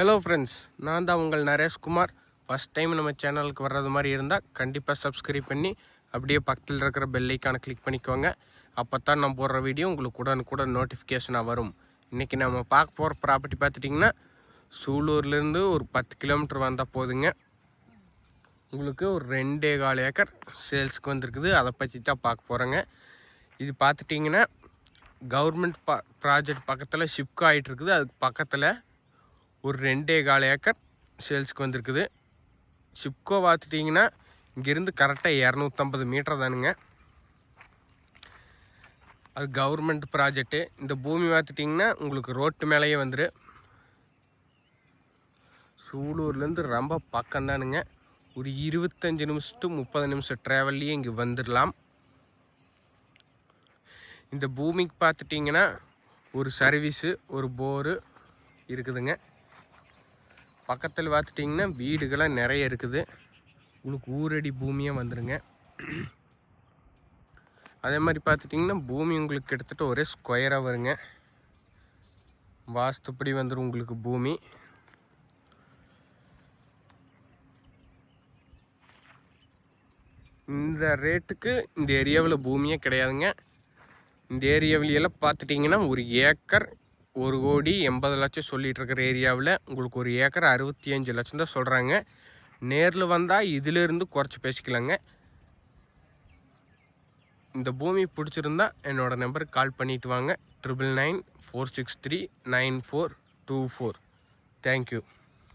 Hello friends நான் தான் உங்கள் நரேஷ்குமார் ஃபஸ்ட் டைம் நம்ம சேனலுக்கு வர்றது மாதிரி இருந்தால் கண்டிப்பாக சப்ஸ்கிரைப் பண்ணி அப்படியே பக்கத்தில் இருக்கிற பெல்லைக்கான கிளிக் பண்ணிக்கோங்க. அப்போ தான் நான் போடுற வீடியோ உங்களுக்கு உடனுக்குடன் நோட்டிஃபிகேஷனாக வரும். இன்றைக்கி நம்ம பார்க்க போகிற ப்ராப்பர்ட்டி பார்த்துட்டிங்கன்னா சூலூர்லேருந்து ஒரு பத்து கிலோமீட்டர் வந்தால் போதுங்க. உங்களுக்கு ஒரு ரெண்டே கால் ஏக்கர் சேல்ஸுக்கு வந்திருக்குது. அதை பற்றி தான் பார்க்க போகிறோங்க இது பார்த்துட்டிங்கன்னா கவர்மெண்ட் பா ப்ராஜெக்ட் பக்கத்தில் ஷிப்கோ ஆகிட்டு இருக்குது. அதுக்கு பக்கத்தில் ஒரு ரெண்டே கால் ஏக்கர் சேல்ஸுக்கு வந்திருக்குது. சிப்கோ பார்த்துட்டிங்கன்னா இங்கேருந்து கரெக்டாக இரநூத்தம்பது மீட்டர் தானுங்க. அது கவர்மெண்ட் ப்ராஜெக்ட்டு. இந்த பூமி பார்த்துட்டிங்கன்னா உங்களுக்கு ரோட்டு மேலேயே வந்துரு. சூலூர்லேருந்து ரொம்ப பக்கம் தானுங்க. ஒரு இருபத்தஞ்சி நிமிஷத்து முப்பது நிமிஷம் ட்ராவல்லையே இங்கே வந்துடலாம் இந்த பூமிக்கு பார்த்துட்டிங்கன்னா ஒரு சர்வீஸு ஒரு போரு இருக்குதுங்க. பக்கத்தில் பார்த்துட்டிங்கன்னா வீடுகள்லாம் நிறைய இருக்குது. உங்களுக்கு ஊரடி பூமியாக வந்துடுங்க அதே மாதிரி பார்த்துட்டிங்கன்னா பூமி உங்களுக்கு கிட்டத்தட்ட ஒரே ஸ்கொயராக வருங்க. வாஸ்துப்படி வந்துடும் உங்களுக்கு பூமி. இந்த ரேட்டுக்கு இந்த ஏரியாவில் பூமியே கிடையாதுங்க. இந்த ஏரியாவிலையெல்லாம் பார்த்துட்டிங்கன்னா ஒரு ஏக்கர் ஒரு கோடி எண்பது லட்சம் சொல்லிகிட்டு இருக்கிற ஏரியாவில் உங்களுக்கு ஒரு ஏக்கர் அறுபத்தி அஞ்சு லட்சம் தான் சொல்கிறாங்க நேரில் வந்தால் இதிலிருந்து குறைச்சி பேசிக்கலாங்க. இந்த பூமி பிடிச்சிருந்தா என்னோடய நம்பருக்கு கால் பண்ணிட்டு வாங்க. Triple nine four six three nine four two four thank you